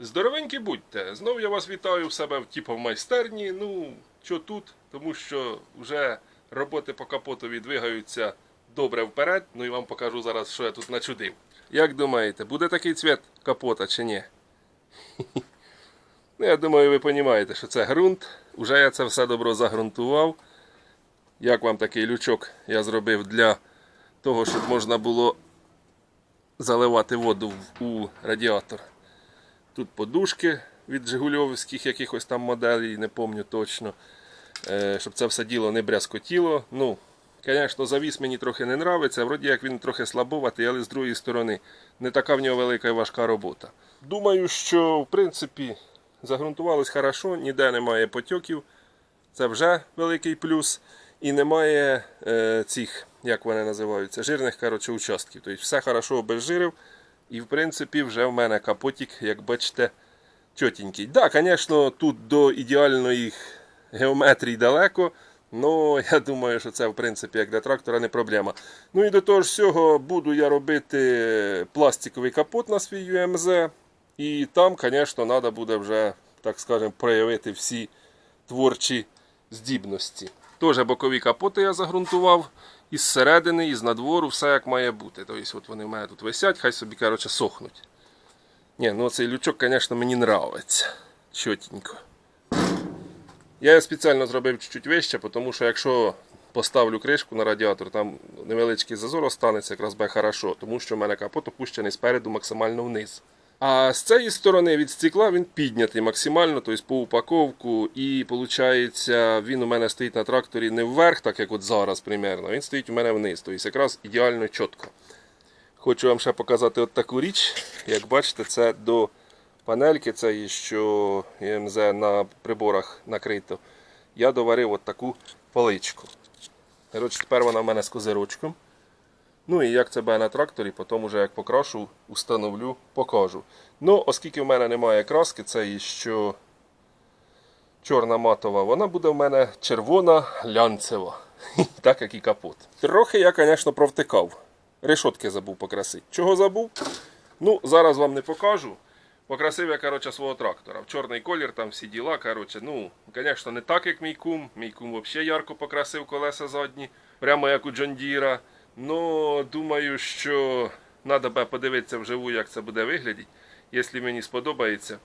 Здоровенькі будьте! Знов я вас вітаю в себе в типу в майстерні. Ну, що тут? Тому що вже роботи по капотові двигаються добре вперед. Ну і вам покажу зараз, що я тут начудив. Як думаєте, буде такий цвіт капота чи ні? Ну, я думаю, ви розумієте, що це ґрунт. Уже я це все добро загрунтував. Як вам такий лючок я зробив для того, щоб можна було заливати воду у радіатор. Тут подушки від Жигульовських якихось там моделей, не пам'ятаю точно. Е, щоб це все діло не брязкотіло. Ну, звісно, завіс мені трохи не нравиться. Вроді як він трохи слабоватий, але з другої сторони не така в нього велика і важка робота. Думаю, що в принципі загрунтувалось хорошо, ніде немає потьоків. Це вже великий плюс. І немає е, цих, як вони називаються, жирних коротше, участків. Тобто все хорошо обезжирив. І в принципі вже в мене капотик, як бачите, тьотенький. Так, да, звісно, тут до ідеальної геометрії далеко. Ну, я думаю, що це в принципі як для трактора не проблема. Ну і до того ж всього буду я робити пластиковий капот на свій UMZ. І там, звісно, треба буде вже, так скажемо, проявити всі творчі здібності. Теж бокові капоти я загрунтував із середини, із надвору, все як має бути. Тобто, от вони в мене тут висять, хай собі коротше, сохнуть. Ні, ну цей лючок, звісно, мені нравиться. Чотенько. Я спеціально зробив чуть-чуть вище, тому що якщо поставлю кришку на радіатор, там невеличкий зазор останеться, якраз буде хорошо, тому що в мене капот опущений спереду максимально вниз. А з цієї сторони від стекла він піднятий максимально, тобто по упаковку. І виходить, він у мене стоїть на тракторі не вверх, так як от зараз примерно, він стоїть у мене вниз. Тобто якраз ідеально чітко. Хочу вам ще показати от таку річ. Як бачите, це до панельки, це що МЗ на приборах накрито. Я доварив от таку поличку. Коротше, тепер вона в мене з козирочком. Ну і як це буде на тракторі, потім уже як покрашу, установлю, покажу. Ну, оскільки в мене немає краски, це і що чорна матова, вона буде в мене червона глянцева. Так як і капот. Трохи я, звісно, провтикав. Решотки забув покрасити. Чого забув? Ну, зараз вам не покажу. Покрасив я, коротше, свого трактора. В чорний колір, там всі діла. Коротше, ну, звісно, не так, як мій кум. Мій кум взагалі ярко покрасив колеса задні, прямо як у Джондіра. Ну, думаю, що треба подивитися вживу, як це буде виглядати. Якщо мені сподобається.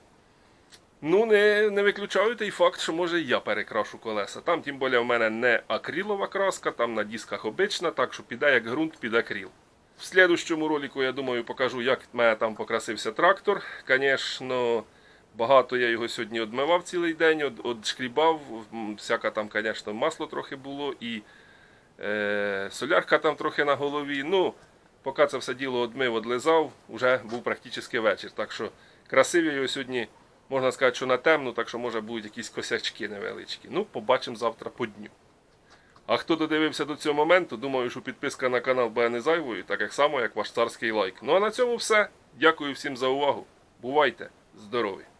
Ну, не, не виключаю той факт, що може я перекрашу колеса. Там, тим більше, в мене не акрилова краска, там на дисках обична, так що піде як ґрунт під акрил. В слідущому ролику, я думаю, покажу, як в мене там покрасився трактор. Звісно, багато я його сьогодні одмивав цілий день, од, одшкрібав. Всяке там, звісно, масло трохи було і солярка там трохи на голові. Ну, поки це все діло одмив, одлизав, вже був практично вечір. Так що красив я його сьогодні, можна сказати, що на темну, так що може будуть якісь косячки невеличкі. Ну, побачимо завтра по дню. А хто додивився до цього моменту, думаю, що підписка на канал буде не зайвою, так як само, як ваш царський лайк. Ну а на цьому все. Дякую всім за увагу. Бувайте здорові!